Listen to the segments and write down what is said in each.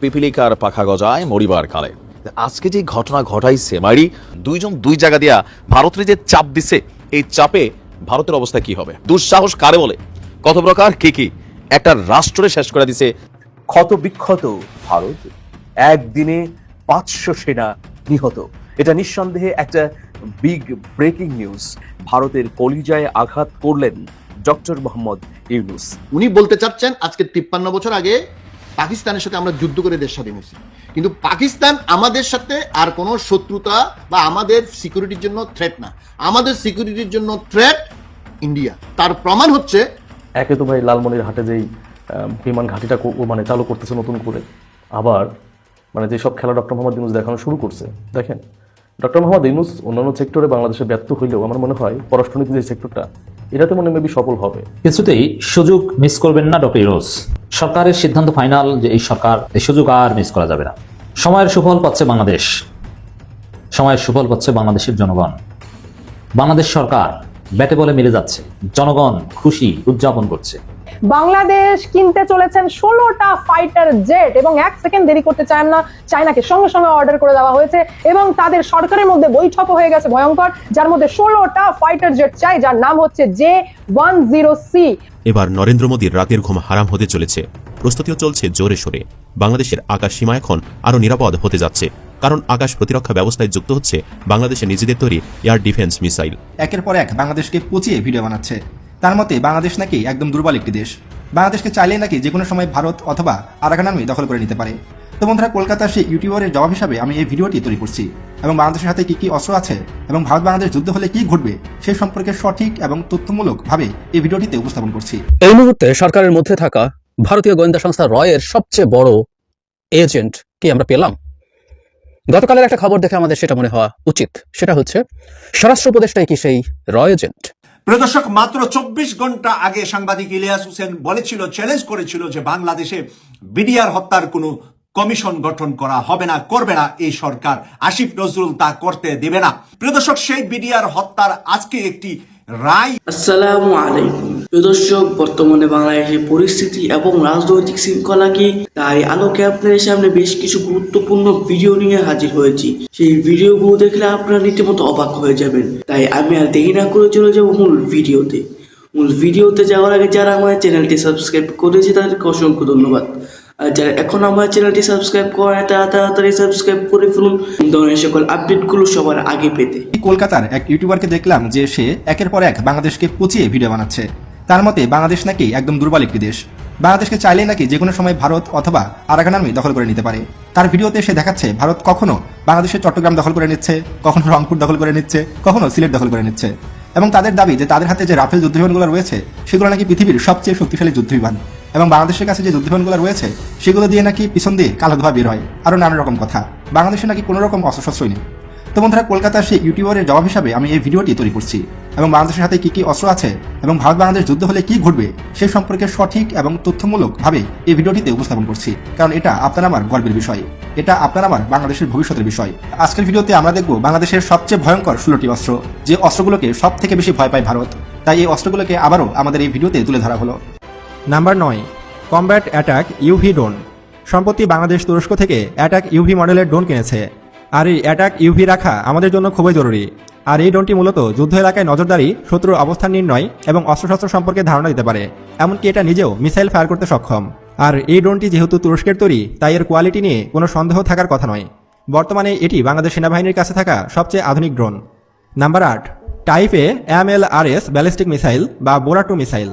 পিপিলিকার পাখা গজায় মরিবার কালে। আজকে যে ঘটনা ঘটাইছে মারি দুইজন দুই জায়গা দিয়া ভারতের যে চাপ দিছে এই চাপে ভারতের অবস্থা কি হবে? দুঃসাহস কারে বলে? কত প্রকার কি কি? একটা রাষ্ট্রে শেষ করে দিছে ক্ষত বিক্ষত ভারত। একদিনে পাঁচশো সেনা নিহত। এটা নিঃসন্দেহে একটা বিগ ব্রেকিং নিউজ ভারতের কলিজায় আঘাত করলেন ডক্টর মোহাম্মদ ইউনুস। উনি বলতে চাচ্ছেন আজকে তিপ্পান্ন বছর আগে পাকিস্তানের সাথে আমরা যুদ্ধ করে দেশ স্বাধীন হয়েছি। কিন্তু পাকিস্তান আমাদের সাথে আর কোনো শত্রুতা বা আমাদের সিকিউরিটির জন্য থ্রেট না। আমাদের সিকিউরিটির জন্য থ্রেট ইন্ডিয়া তার প্রমাণ হচ্ছে একে তো ভাই লালমনির হাটে যেই বিমান ঘাঁটিটা মানে চালু করতেছে নতুন করে। আবার মানে যেসব খেলা ডক্টর মোহাম্মদ ইউনুস দেখানো শুরু করছে, দেখেন? ডক্টর মোহাম্মদ ইউনুস অন্যান্য সেক্টরে বাংলাদেশে ব্যর্থ হইলেও আমার মনে হয় পররাষ্ট্রনীতি যে সেক্টরটা, এটাতে মনে মেবি সফল হবে। কিছুতেই সুযোগ মিস করবেন না ডক্টর ইউনুস। সরকারের সিদ্ধান্ত ফাইনাল যে এই সরকার, এই সুযোগ আর মিস করা যাবে না। সময়ের সুফল পাচ্ছে বাংলাদেশ। সময়ের সুফল পাচ্ছে বাংলাদেশের জনগণ। বাংলাদেশ সরকার ব্যাটে বলে মিলে যাচ্ছে। জনগণ খুশি উদযাপন করছে। বাংলাদেশ কিনতে চলেছেন ষোলোটা ফাইটার জেট এবং এক সেকেন্ড দেরি করতে চান না চায়নাকে সঙ্গে সঙ্গে অর্ডার করে দেওয়া হয়েছে এবং তাদের সরকারের মধ্যে বৈঠকও হয়ে গেছে ভয়ঙ্কর যার মধ্যে ষোলোটা ফাইটার জেট চাই যার নাম হচ্ছে জে ওয়ান জিরো সি। এবার নরেন্দ্র মোদীর রাতের ঘুম হারাম হতে চলেছে। প্রস্তুতিও চলছে জোরে সোরে। বাংলাদেশের আকাশ সীমা এখন আরও নিরাপদ হতে যাচ্ছে। কারণ আকাশ প্রতিরক্ষা ব্যবস্থায় যুক্ত হচ্ছে বাংলাদেশের নিজেদের তৈরি এয়ার ডিফেন্স মিসাইল। একের পর এক বাংলাদেশকে পচিয়ে ভিডিও বানাচ্ছে। তার মতে বাংলাদেশ নাকি একদম দুর্বল একটি দেশ। বাংলাদেশকে চাইলেই নাকি যে কোনো সময় ভারত অথবা আরাকান আর্মি দখল করে নিতে পারে। তো বন্ধুরা কলকাতার সেই ইউটিউবারের জবাব হিসাবে আমি এই ভিডিওটি তৈরি করছি। এবং বাংলাদেশের হাতে কি কি অস্ত্র আছে এবং ভারত বাংলাদেশ যুদ্ধ হলে কি ঘটবে সেই সম্পর্কে সঠিক এবং তথ্যমূলক ভাবে এই ভিডিওটিতে উপস্থাপন করছি। এই মুহূর্তে সরকারের মধ্যে থাকা ভারতীয় গোয়েন্দা সংস্থা রয়ের সবচেয়ে বড় এজেন্ট কি আমরা পেলাম? গতকালের একটা খবর দেখে আমাদের সেটা মনে হওয়া উচিত। সেটা হচ্ছে, স্বরাষ্ট্র উপদেষ্টাই কি সেই রয় এজেন্ট প্রিয় দর্শক, মাত্র চব্বিশ ঘণ্টা আগে সাংবাদিক ইলিয়াস হোসেন বলেছিল চ্যালেঞ্জ করেছিল যে বাংলাদেশে বিডিআর হত্যার কোনো কমিশন গঠন করা হবে না, করবে না এই সরকার। আসিফ নজরুল তা করতে দেবে না। প্রদর্শক সেই বিডিআর হত্যার আজকে একটি রায় আসসালামু আলাইকুম। দর্শক, বর্তমানে বাংলাদেশের পরিস্থিতি এবং রাজনৈতিক শৃঙ্খলা কি? তাই আলোকে আপনাদের সামনে বেশ কিছু গুরুত্বপূর্ণ ভিডিও নিয়ে হাজির হয়েছি। সেই ভিডিওগুলো দেখলে আপনারা রীতিমতো অবাক হয়ে যাবেন। তাই আমি আর দেরি না করে চলে যাব মূল ভিডিওতে। মূল ভিডিওতে যাওয়ার আগে যারা আমার চ্যানেলটি সাবস্ক্রাইব করেছে, তাদেরকে অসংখ্য ধন্যবাদ। আর যারা এখন আমার চ্যানেলটি সাবস্ক্রাইব করে তাড়াতাড়ি সাবস্ক্রাইব করে ফেলুন। ধরনের সকল আপডেটগুলো সবার আগে পেতে। কলকাতার এক ইউটিউবারকে দেখলাম যে সে একের পর এক বাংলাদেশকে পচিয়ে ভিডিও বানাচ্ছে। তার মতে, বাংলাদেশ নাকি একদম দুর্বল একটি দেশ। বাংলাদেশকে চাইলেই নাকি যে কোনো সময় ভারত অথবা আরাকান আর্মি দখল করে নিতে পারে। তার ভিডিওতে সে দেখাচ্ছে, ভারত কখনো বাংলাদেশের চট্টগ্রাম দখল করে নিচ্ছে, কখনো রংপুর দখল করে নিচ্ছে, কখনো সিলেট দখল করে নিচ্ছে। এবং তাদের দাবি যে তাদের হাতে যে রাফেল যুদ্ধবিমানগুলো রয়েছে, সেগুলো নাকি পৃথিবীর সবচেয়ে শক্তিশালী যুদ্ধবিমান। এবং বাংলাদেশের কাছে যে যুদ্ধবিমানগুলো রয়েছে, সেগুলো দিয়ে নাকি পিছন দিয়ে কালো ধোয়া বের হয়, আরও নানা রকম কথা। বাংলাদেশে নাকি কোনো রকম অস্ত্রশস্ত্রই নেই। তো বন্ধুরা, কলকাতার সেই ইউটিউবারের জবাব হিসাবে আমি এই ভিডিওটি তৈরি করছি। এবং বাংলাদেশের সাথে কি কি অস্ত্র আছে এবং ভারত বাংলাদেশ যুদ্ধ হলে কি ঘটবে সে সম্পর্কে সঠিক এবং তথ্যমূলক ভাবে এই ভিডিওটিতে উপস্থাপন করছি। কারণ এটা আপনার আমার গর্বের বিষয়। এটা আপনার আমার বাংলাদেশের ভবিষ্যতের বিষয়। আজকের ভিডিওতে আমরা দেখব বাংলাদেশের সবচেয়ে ভয়ঙ্কর ষোলোটি অস্ত্র, যে অস্ত্রগুলোকে সব থেকে বেশি ভয় পায় ভারত। তাই এই অস্ত্রগুলোকে আবারও আমাদের এই ভিডিওতে তুলে ধরা হলো। নাম্বার নয়, কমব্যাট অ্যাটাক ইউভি ড্রোন। সম্প্রতি বাংলাদেশ তুরস্ক থেকে অ্যাটাক ইউভি মডেলের ড্রোন কিনেছে। আর এই অ্যাটাক ইউভি রাখা আমাদের জন্য খুবই জরুরি। আর এই ড্রোনটি মূলত যুদ্ধ এলাকায় নজরদারি, শত্রুর অবস্থান নির্ণয় এবং অস্ত্রশস্ত্র সম্পর্কে ধারণা দিতে পারে, এমনকি এটা নিজেও মিসাইল ফায়ার করতে সক্ষম। আর এই ড্রোনটি যেহেতু তুরস্কের তৈরি, তাই এর কোয়ালিটি নিয়ে কোনো সন্দেহ থাকার কথা নয়। বর্তমানে এটি বাংলাদেশ সেনাবাহিনীর কাছে থাকা সবচেয়ে আধুনিক ড্রোন। নাম্বার আট, type A M L R S ballistic missile বা বোরাটু মিসাইল।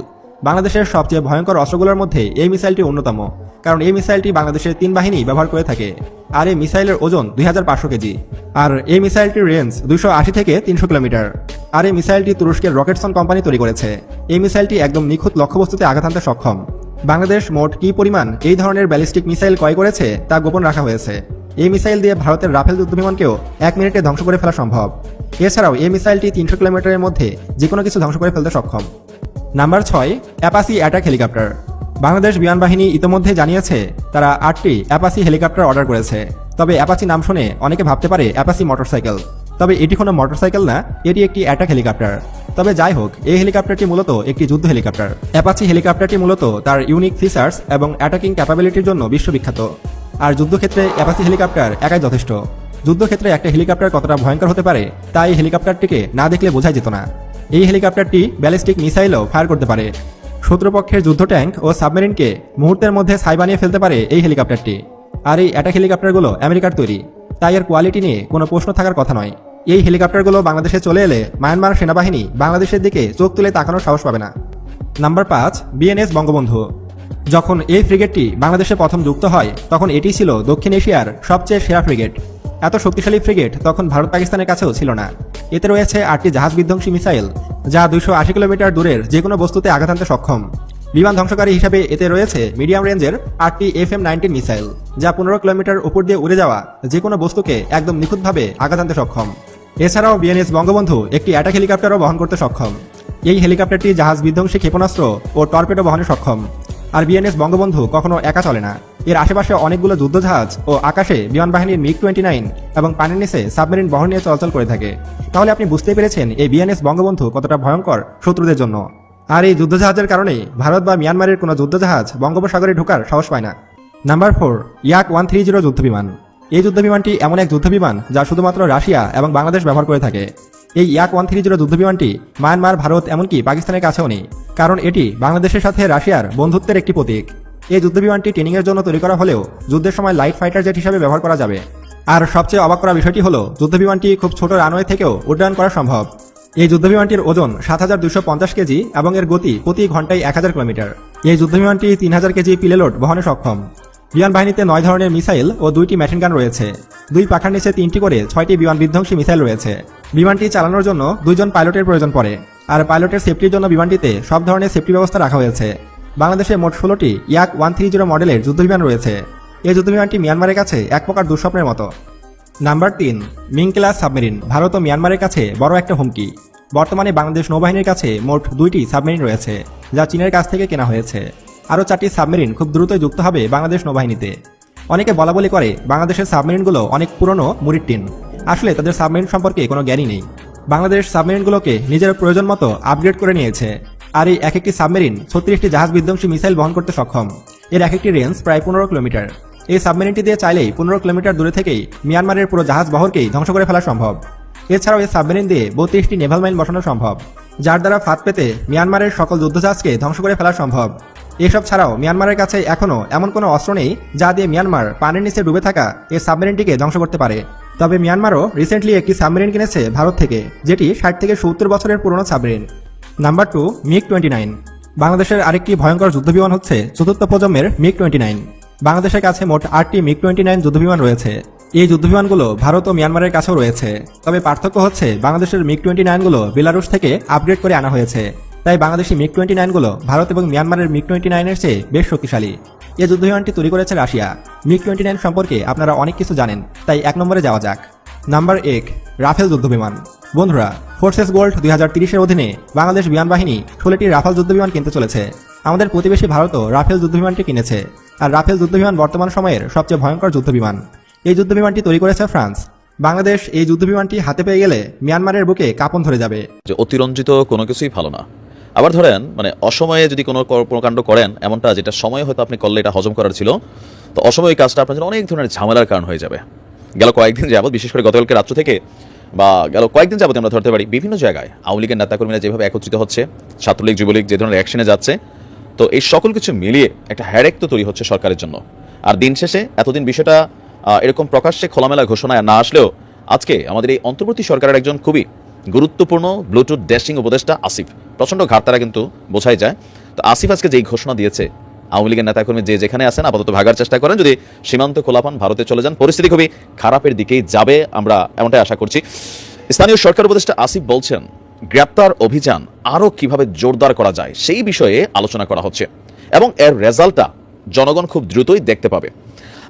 বাংলাদেশের সবচেয়ে ভয়ঙ্কর অস্ত্রগুলোর মধ্যে এই মিসাইলটি অন্যতম, কারণ এই মিসাইলটি বাংলাদেশের তিন বাহিনী ব্যবহার করে থাকে, আর এই মিসাইলের ওজন দুই হাজার পাঁচশো কেজি, আর এই মিসাইলটির রেঞ্জ দুশো থেকে তিনশো কিলোমিটার, আর এই মিসাইলটি তুরস্কের রকেটসন কোম্পানি তৈরি করেছে। এই মিসাইলটি একদম নিখুঁত লক্ষ্যবস্তুতে আঘাত আনতে সক্ষম। বাংলাদেশ মোট কি পরিমাণ এই ধরনের ব্যালিস্টিক মিসাইল ক্রয় করেছে তা গোপন রাখা হয়েছে। এই মিসাইল দিয়ে ভারতের রাফেল যুদ্ধবিমানকেও এক মিনিটে ধ্বংস করে ফেলা সম্ভব। এছাড়াও এই মিসাইলটি তিনশো কিলোমিটারের মধ্যে যে কোনো কিছু ধ্বংস করে ফেলতে সক্ষম। নাম্বার ছয়, অ্যাপাসি অ্যাটাক হেলিকপ্টার। বাংলাদেশ বিমান বাহিনী ইতোমধ্যে জানিয়েছে, তারা আটটি অ্যাপাসি হেলিকপ্টার অর্ডার করেছে। তবে অ্যাপাসি নাম শুনে অনেকে ভাবতে পারে অ্যাপাসি মোটরসাইকেল। তবে এটি কোনো মোটরসাইকেল না, এটি একটি অ্যাটাক হেলিকপ্টার। তবে যাই হোক, এই হেলিকপ্টারটি মূলত একটি যুদ্ধ হেলিকপ্টার। অ্যাপাচি হেলিকপ্টারটি মূলত তার ইউনিক ফিচার্স এবং অ্যাটাকিং ক্যাপাবিলিটির জন্য বিশ্ববিখ্যাত। আর যুদ্ধক্ষেত্রে অ্যাপাসি হেলিকপ্টার একাই যথেষ্ট। যুদ্ধক্ষেত্রে একটা হেলিকপ্টার কতটা ভয়ঙ্কর হতে পারে তাই হেলিকপ্টারটিকে না দেখলে বোঝাই যেত না। এই হেলিকপ্টারটি ব্যালিস্টিক মিসাইলও ফায়ার করতে পারে। শত্রুপক্ষের যুদ্ধ ট্যাঙ্ক ও সাবমেরিনকে মুহূর্তের মধ্যে ছাই বানিয়ে ফেলতে পারে এই হেলিকপ্টারটি। আর এই অ্যাটাক হেলিকপ্টারগুলো আমেরিকার তৈরি, তাই এর কোয়ালিটি নিয়ে কোনো প্রশ্ন থাকার কথা নয়। এই হেলিকপ্টারগুলো বাংলাদেশে চলে এলে মায়ানমার সেনাবাহিনী বাংলাদেশের দিকে চোখ তুলে তাকানোর সাহস পাবে না। নাম্বার পাঁচ বিএনএস বঙ্গবন্ধু। যখন এই ফ্রিগেটটি বাংলাদেশে প্রথম যুক্ত হয়, তখন এটি ছিল দক্ষিণ এশিয়ার সবচেয়ে সেরা ফ্রিগেট। এত শক্তিশালী ফ্রিগেট তখন ভারত পাকিস্তানের কাছেও ছিল না। এতে রয়েছে আটটি জাহাজ বিধ্বংসী মিসাইল যা দুইশো আশি কিলোমিটার দূরের যে কোনো বস্তুতে আঘাত আনতে সক্ষম। বিমান ধ্বংসকারী হিসাবে এতে রয়েছে মিডিয়াম রেঞ্জের আটটি এফ এম নাইনটিন মিসাইল, যা পনেরো কিলোমিটার উপর দিয়ে উড়ে যাওয়া যে কোনো বস্তুকে একদম নিখুঁতভাবে আঘাত আনতে সক্ষম। এছাড়াও বিএনএস বঙ্গবন্ধু একটি অ্যাটাক হেলিকপ্টারও বহন করতে সক্ষম। এই হেলিকপ্টারটি জাহাজ বিধ্বংসী ক্ষেপণাস্ত্র ও টর্পেডো বহনে সক্ষম। আর বিএনএস বঙ্গবন্ধু কখনো একা চলে না। এর আশেপাশে অনেকগুলো যুদ্ধজাহাজ ও আকাশে বিমান বাহিনীর মিগ টোয়েন্টি নাইন এবং পানির নিচে সাবমেরিন বহন নিয়ে চলাচল করে থাকে। তাহলে আপনি বুঝতেই পেরেছেন এই বিএনএস বঙ্গবন্ধু কতটা ভয়ঙ্কর শত্রুদের জন্য। আর এই যুদ্ধজাহাজের কারণেই ভারত বা মিয়ানমারের কোনো যুদ্ধজাহাজ বঙ্গোপসাগরে ঢোকার সাহস পায় না। Number four Yak one three zero যুদ্ধবিমান। এই যুদ্ধবিমানটি এমন এক যুদ্ধবিমান যা শুধুমাত্র রাশিয়া এবং বাংলাদেশ ব্যবহার করে থাকে। এই ইয়াক ওয়ান থ্রি জিরো যুদ্ধবিমানটি মায়ানমার, ভারত, এমনকি পাকিস্তানের কাছেও নেই, কারণ এটি বাংলাদেশের সাথে রাশিয়ার বন্ধুত্বের একটি প্রতীক। এই যুদ্ধবিমানটি ট্রেনিংয়ের জন্য তৈরি করা হলেও যুদ্ধের সময় লাইট ফাইটার জেট হিসাবে ব্যবহার করা যাবে। আর সবচেয়ে অবাক করা বিষয়টি হলো, যুদ্ধবিমানটি খুব ছোট রানওয়ে থেকেও উড্ডয়ন করা সম্ভব। এই যুদ্ধবিমানটির ওজন সাত হাজার দুশো পঞ্চাশ কেজি এবং এর গতি প্রতি ঘন্টায় এক হাজার কিলোমিটার। এই যুদ্ধবিমানটি তিন হাজার কেজি পিলেলোড বহনে সক্ষম। বিমান বাহিনীতে নয় ধরনের মিসাইল ও দুইটি মেশিন গান রয়েছে। দুই পাখার নিচে তিনটি করে ছয়টি বিমান বিধ্বংসী মিসাইল রয়েছে। বিমানটি চালানোর জন্য দুইজন পাইলটের প্রয়োজন পড়ে, আর পাইলটের সেফটির জন্য বিমানটিতে সব ধরনের সেফটি ব্যবস্থা রাখা হয়েছে। বাংলাদেশে মোট ষোলোটি ইয়াক ওয়ান থ্রি জিরো মডেলের যুদ্ধবিমান রয়েছে। এই যুদ্ধবিমানটি মিয়ানমারের কাছে এক প্রকার দুঃস্বপ্নের মতো। নাম্বার তিন মিং ক্লাস সাবমেরিন, ভারত ও মিয়ানমারের কাছে বড় একটা হুমকি। বর্তমানে বাংলাদেশ নৌবাহিনীর কাছে মোট দুইটি সাবমেরিন রয়েছে, যা চীনের কাছ থেকে কেনা হয়েছে। আরও চারটি সাবমেরিন খুব দ্রুতই যুক্ত হবে বাংলাদেশ নৌবাহিনীতে। অনেকে বলা বলি করে বাংলাদেশের সাবমেরিনগুলো অনেক পুরনো মুড়ির টিন। আসলে তাদের সাবমেরিন সম্পর্কে কোনো জ্ঞানই নেই। বাংলাদেশ সাবমেরিনগুলোকে নিজের প্রয়োজন মতো আপগ্রেড করে নিয়েছে। আর এই এক একটি সাবমেরিন ছত্রিশটি জাহাজ বিধ্বংসী মিসাইল বহন করতে সক্ষম। এর এক একটি রেঞ্জ প্রায় পনেরো কিলোমিটার। এই সাবমেরিনটি দিয়ে চাইলেই পনেরো কিলোমিটার দূরে থেকেই মিয়ানমারের পুরো জাহাজ বহরকেই ধ্বংস করে ফেলা সম্ভব। এছাড়াও এই সাবমেরিন দিয়ে বত্রিশটি নেভাল মাইন বসানো সম্ভব, যার দ্বারা ফাঁদ পেতে মিয়ানমারের সকল যুদ্ধজাহাজকে ধ্বংস করে ফেলা সম্ভব। এসব ছাড়াও মিয়ানমারের কাছে এখনও এমন কোনো অস্ত্র নেই যা দিয়ে মিয়ানমার পানির নিচে ডুবে থাকা এই সাবমেরিনটিকে ধ্বংস করতে পারে। তবে মিয়ানমারও রিসেন্টলি একটি সাবমেরিন কিনেছে ভারত থেকে, যেটি ষাট থেকে সত্তর বছরের পুরনো submarine number two MiG twenty nine বাংলাদেশের আরেকটি ভয়ঙ্কর যুদ্ধবিমান হচ্ছে চতুর্থ প্রজন্মের মিগ টোয়েন্টি নাইন বাংলাদেশের কাছে মোট আটটি মিগ টোয়েন্টি নাইন যুদ্ধবিমান রয়েছে। এই যুদ্ধবিমানগুলো ভারত ও মিয়ানমারের কাছেও রয়েছে। তবে পার্থক্য হচ্ছে বাংলাদেশের মিগ টোয়েন্টি নাইনগুলো বেলারুশ থেকে আপগ্রেড করে আনা হয়েছে। তাই বাংলাদেশি মিগ টোয়েন্টি নাইনগুলো ভারত এবং মিয়ানমারের মিগ টোয়েন্টি নাইনের চেয়ে বেশ শক্তিশালী। এই যুদ্ধবিমানটি তৈরি করেছে রাশিয়া। মিগ টোয়েন্টি নাইন সম্পর্কে আপনারা অনেক কিছু জানেন, তাই এক নম্বরে যাওয়া যাক। নাম্বার এক, রাফেল যুদ্ধবিমান। বন্ধুরা, ফোর্সেস গোল্ড দুই হাজার তিরিশের অধীনে বাংলাদেশ বিমান বাহিনী ষোলোটি রাফেল যুদ্ধবিমান কিনতে চলেছে। আমাদের প্রতিবেশী ভারতও রাফেল যুদ্ধবিমানটি কিনেছে। আর রাফেল যুদ্ধবিমান বর্তমান সময়ের সবচেয়ে ভয়ঙ্কর যুদ্ধবিমান। এই যুদ্ধবিমানটি তৈরি করেছে ফ্রান্স। বাংলাদেশ এই যুদ্ধবিমানটি হাতে পেয়ে গেলে মিয়ানমারের বুকে কাঁপন ধরে যাবে। যে অতিরঞ্জিত কোনো কিছুই ভালো না। আবার ধরেন মানে অসময়ে যদি কোনো কর- কোনো কাণ্ড করেন, এমনটা যেটা সময় হয়তো আপনি করলে এটা হজম করার ছিল, তো অসময় কাজটা আপনার জন্য অনেক ধরনের ঝামেলার কারণ হয়ে যাবে। গেল কয়েকদিন যাবত বিশেষ করে গতকালকে রাত্র থেকে, বা গেল কয়েকদিন যাবত আমরা ধরতে পারি, বিভিন্ন জায়গায় আওয়ামী লীগের নেতাকর্মীরা যেভাবে একত্রিত হচ্ছে, ছাত্রলীগ, যুবলীগ, যে ধরনের অ্যাকশনে যাচ্ছে, তো এই সকল কিছু মিলিয়ে একটা হ্যারেক তো তৈরি হচ্ছে সরকারের জন্য। আর দিন শেষে এতদিন বিষয়টা এরকম প্রকাশ্যে খোলামেলা ঘোষণায় না আসলেও আজকে আমাদের এই অন্তর্বর্তী সরকারের একজন খুবই গুরুত্বপূর্ণ ব্লুটুথ ড্যাশিং উপদেষ্টা আসিফ। প্রচণ্ড ঘাটতারা কিন্তু বোঝাই যায়। তো আসিফ আজকে যেই ঘোষণা দিয়েছে, আওয়ামী লীগের নেতাকর্মী যে যেখানে আছেন, আপাতত ভাগার চেষ্টা করেন। যদি সীমান্ত খোলা পান ভারতে চলে যান, পরিস্থিতি খুবই খারাপের দিকেই যাবে, আমরা এমনটাই আশা করছি। স্থানীয় সরকার উপদেষ্টা আসিফ বলছেন, গ্রেপ্তার অভিযান আরও কীভাবে জোরদার করা যায় সেই বিষয়ে আলোচনা করা হচ্ছে এবং এর রেজাল্টটা জনগণ খুব দ্রুতই দেখতে পাবে।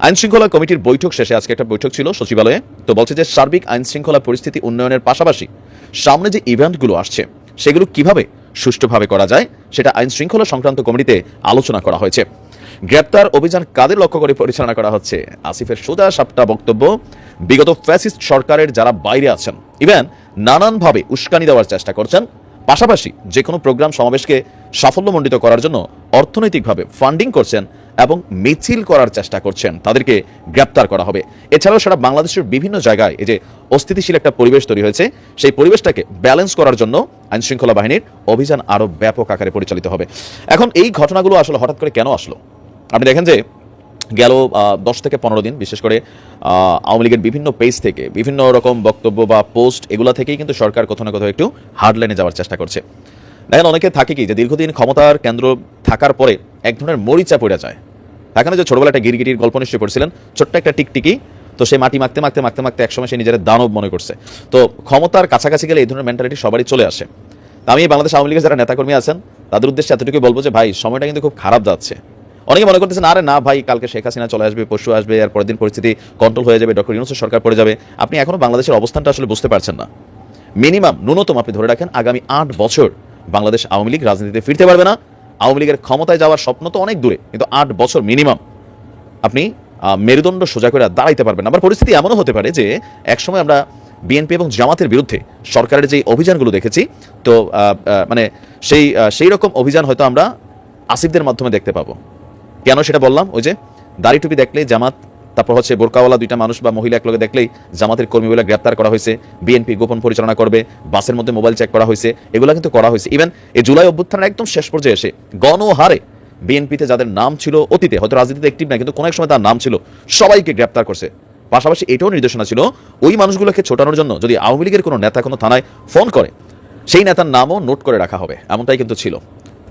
আইন শৃঙ্খলা কমিটির বৈঠক শেষে আজকে একটা বৈঠক ছিল সচিবালয়ে। তো বলছে যে সার্বিক আইন শৃঙ্খলা পরিস্থিতি উন্নয়নের পাশাপাশি সামনে যে ইভেন্টগুলো আসছে, সেগুলো কীভাবে সুষ্ঠুভাবে করা যায়, সেটা আইন শৃঙ্খলা সংক্রান্ত কমিটিতে আলোচনা করা হয়েছে। গ্রেপ্তার অভিযান কাদের লক্ষ্য করে পরিচালনা করা হচ্ছে, আসিফের সোজা সাপটা বক্তব্য। বিগত ফ্যাসিস্ট সরকারের যারা বাইরে আছেন, ইভেন নানানভাবে উস্কানি দেওয়ার চেষ্টা করছেন, পাশাপাশি যে কোনো প্রোগ্রাম সমাবেশকে সাফল্যমণ্ডিত করার জন্য অর্থনৈতিকভাবে ফান্ডিং করছেন এবং মিছিল করার চেষ্টা করছেন। তাদেরকে গ্রেপ্তার করা হবে। এছাড়াও সারা বাংলাদেশের বিভিন্ন জায়গায় এই যে অস্থিতিশীল একটা পরিবেশ তৈরি হয়েছে, সেই পরিবেশটাকে ব্যালেন্স করার জন্য আইন শৃঙ্খলা বাহিনীর অভিযান আরও ব্যাপক আকারে পরিচালিত হবে। এখন এই ঘটনাগুলো আসলে হঠাৎ করে কেন আসলো? আপনি দেখেন যে গেল দশ থেকে পনেরো দিন, বিশেষ করে আওয়ামী লীগের বিভিন্ন পেজ থেকে, বিভিন্ন রকম বক্তব্য বা পোস্ট এগুলা থেকেই কিন্তু সরকার কোথাও না কোথাও একটু হার্ডলাইনে যাওয়ার চেষ্টা করছে। দেখেন অনেকে থাকে কি যে দীর্ঘদিন ক্ষমতার কেন্দ্র থাকার পরে এক ধরনের মরিচা পড়ে যায়। এখানে যে ছোটবেলা একটা গিরগিটির গল্প নিশ্চয় পড়ছিলেন, ছোট্ট একটা টিকটিকি, তো সে মাটি মাখতে মাখতে মাখতে মাখতে একসময় সে নিজের দানব মনে করছে। তো ক্ষমতার কাছাকাছি গেলে এই ধরনের মেন্টালিটি সবারই চলে আসে। আমি বাংলাদেশ আওয়ামী লীগের যারা নেতাকর্মী আছেন, তাদের উদ্দেশ্যে এতটুকুই বলব যে, ভাই, সময়টা কিন্তু খুব খারাপ যাচ্ছে। অনেকে মনে করতেছেন, আরে না ভাই, কালকে শেখ হাসিনা চলে আসবে, পরশু আসবে, আর পরের দিন পরিস্থিতি কন্ট্রোল হয়ে যাবে ডক্টর ইউনুসের সরকার পড়ে যাবে। আপনি এখনও বাংলাদেশের অবস্থানটা আসলে বুঝতে পারছেন না। মিনিমাম ন্যূনতম আপনি ধরে রাখেন, আগামী আট বছর বাংলাদেশ আওয়ামী লীগ রাজনীতিতে ফিরতে পারবে না। আওয়ামী লীগের ক্ষমতায় যাওয়ার স্বপ্ন তো অনেক দূরে, কিন্তু আট বছর মিনিমাম আপনি মেরুদণ্ড সোজা করে দাঁড়াইতে পারবেন। আবার পরিস্থিতি এমনও হতে পারে যে একসময় আমরা বিএনপি এবং জামাতের বিরুদ্ধে সরকারের যে অভিযানগুলো দেখেছি, তো মানে সেই সেই রকম অভিযান হয়তো আমরা আসিফদের মাধ্যমে দেখতে পাবো। কেন সেটা বললাম? ওই যে দাড়ি টুপি দেখলেই জামাত তারপর হচ্ছে বোরকাওয়ালা দুইটা মানুষ বা মহিলা একলগে দেখলেই জামাতের কর্মীগুলো গ্রেপ্তার করা হয়েছে, বিএনপি গোপন পরিচালনা করবে, বাসের মধ্যে মোবাইল চেক করা হয়েছে, এগুলো কিন্তু করা হয়েছে। ইভেন এই জুলাই অভ্যুত্থানের একদম শেষ পর্যায়ে এসে গণহারে বিএনপিতে যাদের নাম ছিল অতীতে, হয়তো রাজনীতিতে একটিভ না কিন্তু কোনো এক সময় তার নাম ছিল, সবাইকে গ্রেপ্তার করছে। পাশাপাশি এটাও নির্দেশনা ছিল, ওই মানুষগুলোকে ছোটানোর জন্য যদি আওয়ামী লীগের কোনো নেতা কোনো থানায় ফোন করে, সেই নেতার নামও নোট করে রাখা হবে, এমনটাই কিন্তু ছিল।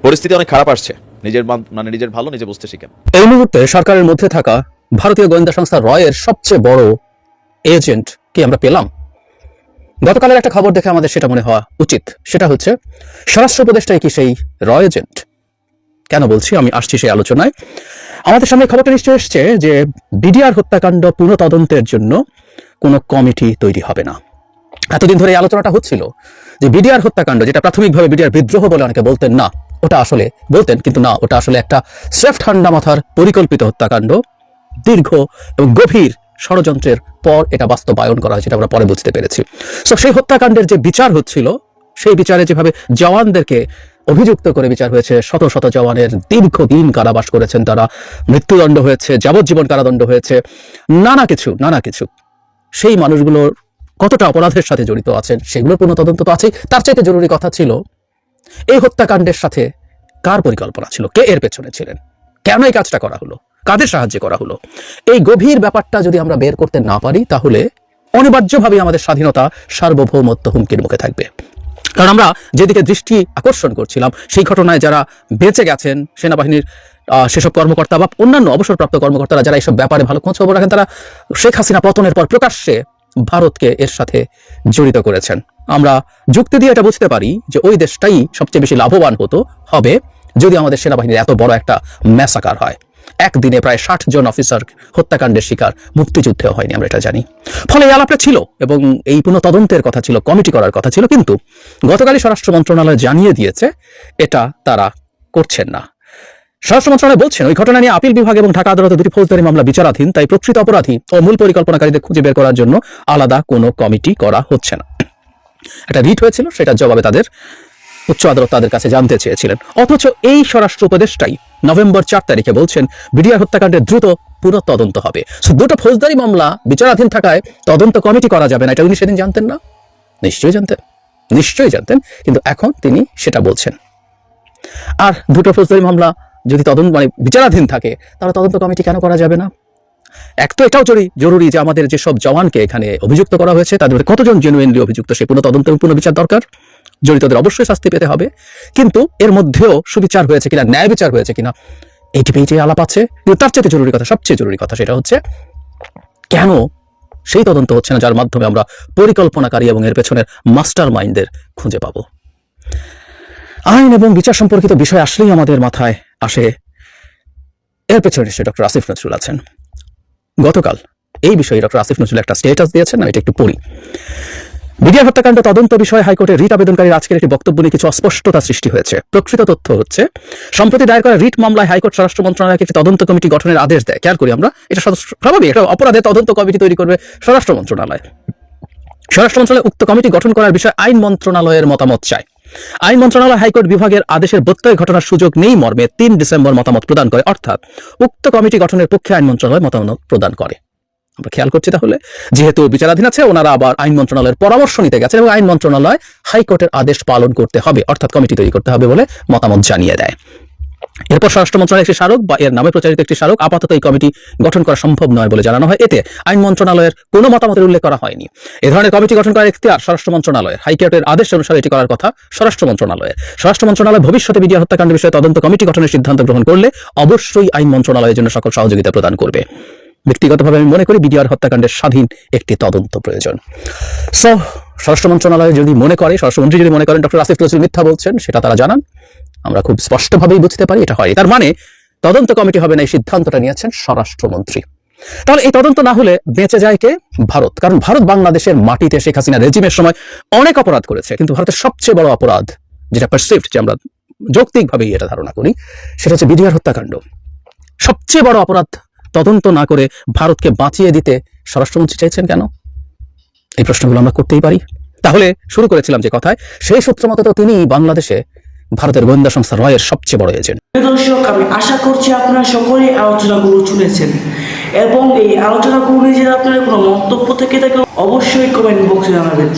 পরিস্থিতি অনেক খারাপ আসছে, নিজের মানে নিজের ভালো নিজে বুঝতে শিখেন। এই মুহূর্তে সরকারের মধ্যে থাকা ভারতীয় গোয়েন্দা সংস্থা রয়ের সবচেয়ে বড় এজেন্ট কি আমরা পেলাম? গতকালের একটা খবর দেখে আমাদের সেটা মনে হওয়া উচিত। সেটা হচ্ছে, স্বরাষ্ট্র উপদেষ্টাই কি সেই র এজেন্ট কেন বলছি? আমি আসছি সেই আলোচনায়। আমাদের সামনে খবরটা নিশ্চয় এসছে যে বিডিআর হত্যাকাণ্ড পুনঃ তদন্তের জন্য কোনো কমিটি তৈরি হবে না। এতদিন ধরে এই আলোচনাটা হচ্ছিল যে বিডিআর হত্যাকাণ্ড, যেটা প্রাথমিকভাবে বিডিআর বিদ্রোহ বলে অনেকে বলতেন না, ওটা আসলে বলতেন, কিন্তু না, ওটা আসলে একটা স্রেফ ঠান্ডা মাথার পরিকল্পিত হত্যাকাণ্ড। দীর্ঘ এবং গভীর ষড়যন্ত্রের পর এটা বাস্তবায়ন করা হয়েছে এটা আমরা পরে বুঝতে পেরেছি। সো সেই হত্যাকাণ্ডের যে বিচার হচ্ছিল, সেই বিচারে যেভাবে জওয়ানদেরকে অভিযুক্ত করে বিচার হয়েছে, শত শত জওয়ানের দীর্ঘদিন কারাবাস করেছেন তারা, মৃত্যুদণ্ড হয়েছে, যাবজ্জীবন কারাদণ্ড হয়েছে, নানা কিছু নানা কিছু। সেই মানুষগুলোর কতটা অপরাধের সাথে জড়িত আছেন, সেগুলোর কোনো তদন্ত তো আছেই। তার চাইতে জরুরি কথা ছিল, এই হত্যাকাণ্ডের সাথে কার পরিকল্পনা ছিল? কে এর পেছনে ছিলেন? কেন এই কাজটা করা হলো? কাদের সাহায্যে করা হলো? এই গভীর ব্যাপারটা যদি আমরা বের করতে না পারি, তাহলে অনিবার্যভাবে আমাদের স্বাধীনতা সার্বভৌমত্ব হুমকির মুখে থাকবে। কারণ আমরা যেদিকে দৃষ্টি আকর্ষণ করছিলাম, সেই ঘটনায় যারা বেঁচে গেছেন, সেনাবাহিনীর সেসব কর্মকর্তা বা অন্যান্য অবসরপ্রাপ্ত কর্মকর্তারা যারা এইসব ব্যাপারে ভালো খোঁজ খবর রাখেন, তারা শেখ হাসিনা পতনের পর প্রকাশ্যে ভারতকে এর সাথে জড়িত করেছেন। আমরা যুক্তি দিয়ে এটা বুঝতে পারি যে ওই দেশটাই সবচেয়ে বেশি লাভবান হতো, হবে যদি আমাদের সেনাবাহিনীর এত বড় একটা ম্যাসাকার হয়। একদিনে প্রায় ষাট জন অফিসার হত্যাকাণ্ডের শিকার, মুক্তিযুদ্ধেও হয়নি, আমরা এটা জানি। ফলে এই আলাপটা ছিল এবং এই পুনঃ তদন্তের কথা ছিল, কমিটি করার কথা ছিল, কিন্তু গতকালই স্বরাষ্ট্র মন্ত্রণালয় জানিয়ে দিয়েছে, এটা তারা করছেন না। স্বরাষ্ট্র মন্ত্রণালয় বলছেন, ওই ঘটনা নিয়ে আপিল বিভাগ এবং ঢাকা আদালতে দুটি ফৌজদারি মামলা বিচারাধীন, তাই প্রকৃত অপরাধী ও মূল পরিকল্পনাকারীদের খুঁজে বের করার জন্য আলাদা কোনো কমিটি করা হচ্ছে না। একটা রিট হয়েছিল, সেটার জবাবে তাদের উচ্চ আদালত তাদের কাছে জানতে চেয়েছিলেন। অথচ এই স্বরাষ্ট্র উপদেষ্টাই নভেম্বর চার তারিখে বলছেন, বিডিআর হত্যাকাণ্ডের দ্রুত পুনঃ তদন্ত হবে দুটো ফৌজদারি মামলা বিচারাধীন থাকায় তদন্ত কমিটি করা যাবে না। এটা উনি সেদিন জানতেন না? নিশ্চয়ই জানতেন। নিশ্চয়ই জানতেন। কিন্তু এখন তিনি সেটা বলছেন। আর দুটো ফৌজদারি মামলা যদি তদন্ত মানে বিচারাধীন থাকে, তাহলে তদন্ত কমিটি কেন করা যাবে না? এক তো এটাও জরুরি জরুরি যে আমাদের যেসব জওয়ানকে এখানে অভিযুক্ত করা হয়েছে, তাদের কতজন জেনুইনলি অভিযুক্ত? সে পুনঃ তদন্ত পুনঃ বিচার দরকার? জড়িতদের অবশ্যই শাস্তি পেতে হবে। কিন্তু এর মধ্যেও সুবিচার হয়েছে কিনা, ন্যায় বিচার হয়েছে কিনা, এই টিপে আলাপ আছে, কিন্তু তার চেয়ে জরুরি কথা, সবচেয়ে জরুরি কথা সেটা হচ্ছে, কেন সেই তদন্ত হচ্ছে না যার মাধ্যমে আমরা পরিকল্পনাকারী এবং এর পেছনের মাস্টার মাইন্ডদের খুঁজে পাবো? আইন এবং বিচার সম্পর্কিত বিষয় আসলেই আমাদের মাথায় আসে। এর পেছনে নিশ্চয়ই ডক্টর আসিফ নজরুল আছেন। গতকাল এই বিষয়ে ডক্টর আসিফ নজরুল একটা স্টেটাস দিয়েছেন, আমি এটা একটু পড়ি। বিডিআর হত্যাকাণ্ড তদন্ত বিষয়ে হাইকোর্টে রিট আবেদনকারীর আজকের একটি বক্তব্য নিয়ে কিছু অস্পষ্টতা সৃষ্টি হয়েছে। প্রকৃত তথ্য হচ্ছে, সম্প্রতি দায়ের করা রিট মামলায় হাইকোর্ট স্বরাষ্ট্র মন্ত্রণালয়কে একটি তদন্ত কমিটি গঠনের আদেশ দেয়। খেয়াল করি আমরা, এটা স্বাভাবিক, এটা অপরাধে তদন্ত কমিটি তৈরি করবে স্বরাষ্ট্র মন্ত্রণালয়। স্বরাষ্ট্র মন্ত্রণালয় উক্ত কমিটি গঠন করার বিষয়ে আইন মন্ত্রণালয়ের মতামত চায়। আইন মন্ত্রণালয় হাইকোর্ট বিভাগের আদেশের বত্যয় ঘটনার সুযোগ নেই মর্মে তিন ডিসেম্বর মতামত প্রদান করে। অর্থাৎ, উক্ত কমিটি গঠনের পক্ষে আইন মন্ত্রণালয় মতামত প্রদান করে। আমরা খেয়াল করছি তাহলে। যেহেতু বিচারাধীন আছে, ওনারা আবার আইন মন্ত্রণালয়ের পরামর্শ নিতে গেছেন এবং আইন মন্ত্রণালয় হাইকোর্টের আদেশ পালন করতে হবে, অর্থাৎ কমিটি তৈরি করতে হবে বলে মতামত জানিয়ে দেয়। এরপর স্বরাষ্ট্র মন্ত্রণালয়ের একটি স্মারক বা এর নামে প্রচারিত একটি স্মারক, আপাতত এই কমিটি গঠন করা সম্ভব নয় বলে জানানো হয়। এতে আইন মন্ত্রণালয়ের কোনো মতামতের উল্লেখ করা হয়নি। এ ধরনের কমিটি গঠন করার এখতিয়ার স্বরাষ্ট্র মন্ত্রণালয়ের হাইকোর্টের আদেশ অনুসারে এটি করার কথা স্বরাষ্ট্র মন্ত্রণালয়ের। স্বরাষ্ট্র মন্ত্রণালয় ভবিষ্যতে বিডিআর হত্যাকাণ্ড বিষয়ে তদন্ত কমিটি গঠনের সিদ্ধান্ত গ্রহণ করলে অবশ্যই আইন মন্ত্রণালয়ের জন্য সকল সহযোগিতা প্রদান করবে। ব্যক্তিগতভাবে আমি মনে করি বিডিআর হত্যাকাণ্ডের স্বাধীন একটি তদন্ত প্রয়োজন। সো স্বরাষ্ট্র মন্ত্রণালয় যদি মনে করে, স্বরাষ্ট্রমন্ত্রী যদি মনে করেন ডক্টর আসিফ নজরুল মিথ্যা বলছেন, সেটা তারা জানান। আমরা খুব স্পষ্টভাবেই বুঝতে পারি এটা হয়। তার মানে তদন্ত কমিটি হবে না, এই সিদ্ধান্তটা নিয়েছেন স্বরাষ্ট্রমন্ত্রী। তাহলে এই তদন্ত না হলে বেঁচে যায় কে? ভারত। কারণ ভারত বাংলাদেশের মাটিতে শেখ হাসিনা রেজিমের সময় অনেক অপরাধ করেছে, কিন্তু ভারতের সবচেয়ে বড় অপরাধ যেটা পারসিফট যে আমরা যৌক্তিকভাবেই এটা ধারণা করি, সেটা হচ্ছে বিডিআর হত্যাকাণ্ড। সবচেয়ে বড় অপরাধ তদন্ত না করে ভারতকে বাঁচিয়ে দিতে স্বরাষ্ট্রমন্ত্রী চাইছেন কেন? এই প্রশ্নগুলো আমরা করতেই পারি। তাহলে শুরু করেছিলাম যে কথায়, সেই সূত্র মতো তো তিনি বাংলাদেশে ভারতের গোয়েন্দা সংস্থা রয়ের সবচেয়ে বড় এজেন্ট দর্শক, আমি আশা করছি আপনারা সকলেই আলোচনাগুলো শুনেছেন এবং এই আলোচনাগুলো নিয়ে যদি আপনার কোনো মন্তব্য থেকে থাকে, অবশ্যই কমেন্ট বক্সে জানাবেন।